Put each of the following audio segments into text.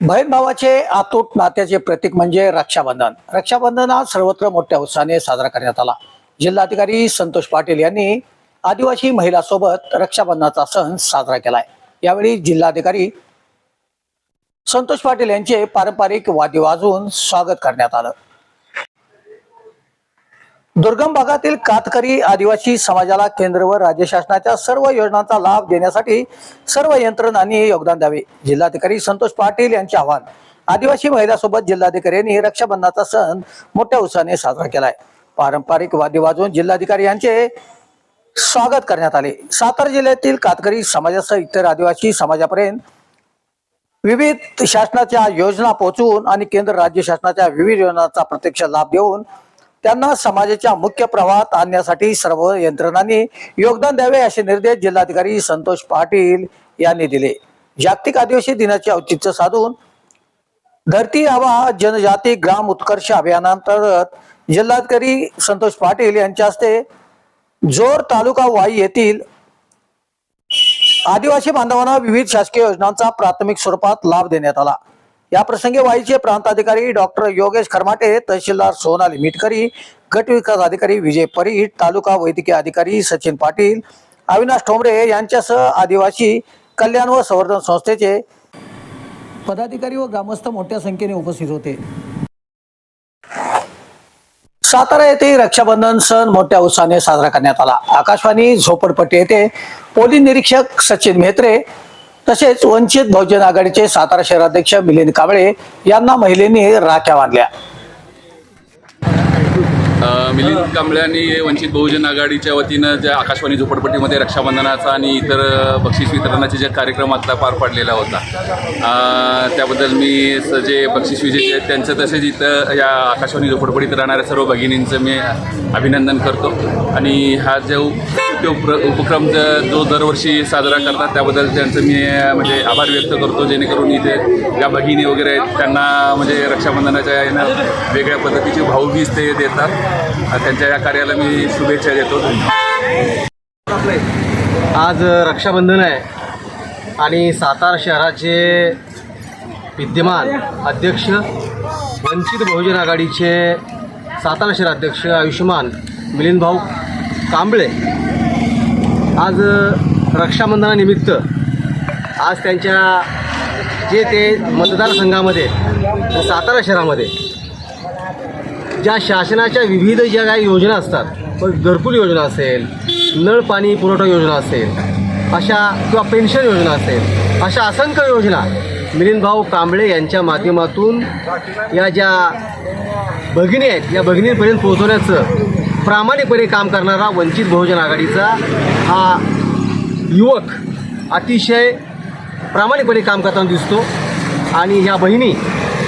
बहीण भावाचे आतूट नात्याचे प्रतीक म्हणजे रक्षाबंधन. रक्षाबंधन हा सर्वत्र मोठ्या उत्साहाने साजरा करण्यात आला. जिल्हाधिकारी संतोष पाटील यांनी आदिवासी महिलासोबत रक्षाबंधनाचा सण साजरा केलाय. यावेळी जिल्हाधिकारी संतोष पाटील यांचे पारंपरिक वादी वाजवून स्वागत करण्यात आलं. दुर्गम भागातील कातकरी आदिवासी समाजाला केंद्र व राज्य शासनाच्या सर्व योजनांचा लाभ देण्यासाठी सर्व यंत्रणांनी योगदान द्यावे. जिल्हाधिकारी संतोष पाटील यांचे आवाहन आदिवासी महिलासोबत जिल्हाधिकाऱ्यांनी रक्षाबंधनाचा सण मोठ्या उत्साहाने साजरा केलाय. पारंपरिक वाद्य वाजवून जिल्हाधिकारी यांचे स्वागत करण्यात आले. सातारा जिल्ह्यातील कातकरी समाजासह इतर आदिवासी समाजापर्यंत विविध शासनाच्या योजना पोहोचवून आणि केंद्र राज्य शासनाच्या विविध योजनांचा प्रत्यक्ष लाभ देऊन त्यांना समाजाच्या मुख्य प्रवाहात आणण्यासाठी सर्व यंत्रणांनी योगदान द्यावे असे निर्देश जिल्हाधिकारी संतोष पाटील यांनी दिले. जागतिक आदिवासी दिनाचे औचित्य साधून धरती आवा जनजाती ग्राम उत्कर्ष अभियानांतर्गत जिल्हाधिकारी संतोष पाटील यांच्या हस्ते जोर तालुका वाई येथील आदिवासी बांधवांना विविध शासकीय योजनांचा प्राथमिक स्वरूपात लाभ देण्यात आला. या प्रसंगी वाईचे प्रांताधिकारी डॉक्टर योगेश खरमाटे तहसीलदार सोनाली मिटकरी गट विकास अधिकारी विजय परीट तालुका वैद्यकीय अधिकारी सचिन पाटील अविनाश ठोंबरे यांच्यासह आदिवासी कल्याण व संवर्धन संस्थेचे पदाधिकारी व ग्रामस्थ मोठ्या संख्येने उपस्थित होते. सातारा येथे रक्षाबंधन सण मोठ्या उत्साहाने साजरा करण्यात आला. आकाशवाणी झोपडपट्टी येथे पोलीस निरीक्षक सचिन म्हेत्रे तसेच वंचित बहुजन आघाडीचे सातारा शहराध्यक्ष मिलिंद कांबळे यांना महिलेने राख्या बांधल्या. मिलिंद कांबळे आणि वंचित बहुजन आघाडीच्या वतीनं ज्या आकाशवाणी झोपडपट्टीमध्ये रक्षाबंधनाचा आणि इतर बक्षीस वितरणाचे जे कार्यक्रम आता पार पडलेला होता त्याबद्दल मी स- जे बक्षीस विजेते आहेत त्यांचं तसेच इथं या आकाशवाणी झोपडपट्टीत राहणाऱ्या सर्व भगिनींचं मी अभिनंदन करतो. आणि हा जो उप्र उपक्रम जो दरवर्षी साजरा करतात त्याबद्दल त्यांचं मी म्हणजे आभार व्यक्त करतो. जेणेकरून इथे ज्या भगिनी वगैरे आहेत त्यांना म्हणजे रक्षाबंधनाच्या यानं वेगळ्या पद्धतीची भाऊबीज ते देतात. त्यांच्या या कार्याला मी शुभेच्छा देतो. आज रक्षाबंधन आहे. आणि सातारा शहराचे विद्यमान अध्यक्ष वंचित बहुजन आघाडीचे सातारा शहर अध्यक्ष आयुष्यमान मिलिंद भाऊ कांबळे. आज रक्षाबंधनानिमित्त आज त्यांच्या जे ते मतदारसंघामध्ये सातारा शहरामध्ये ज्या शासनाच्या विविध ज्या काही योजना असतात मग घरकुल योजना असेल नळ पाणी पुरवठा योजना असेल अशा किंवा पेन्शन योजना असेल अशा असंख्य योजना मिलिंदभाऊ कांबळे यांच्या माध्यमातून या ज्या भगिनी आहेत या भगिनींपर्यंत पोहोचवण्याचं प्रामाणिकपणे काम करणारा वंचित बहुजन आघाडीचा हा युवक अतिशय प्रामाणिकपणे काम करताना दिसतो. आणि ह्या बहिणी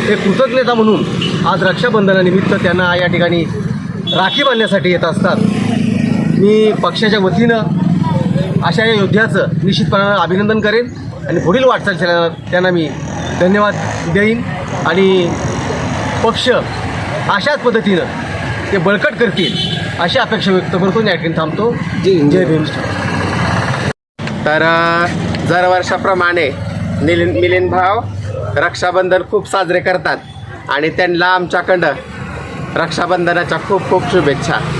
एक कृतज्ञता म्हणून आज रक्षाबंधनानिमित्त त्यांना या ठिकाणी राखी बांधण्यासाठी येत असतात. मी पक्षाच्या वतीनं अशा या योद्ध्याचं निश्चितपणानं अभिनंदन करेन आणि पुढील वाटचालीला त्यांना मी धन्यवाद देईन आणि पक्ष अशाच पद्धतीनं ते बळकट करतील अशी अपेक्षा व्यक्त करतो. या ठिकाणी थांबतो. जय भीम. तर दरवर्षाप्रमाणे मिलिंद मिलिंद भाव रक्षाबंधन खूप साजरे करतात. आणि त्यांना आमच्याकडं रक्षाबंधनाच्या खूप खूप शुभेच्छा.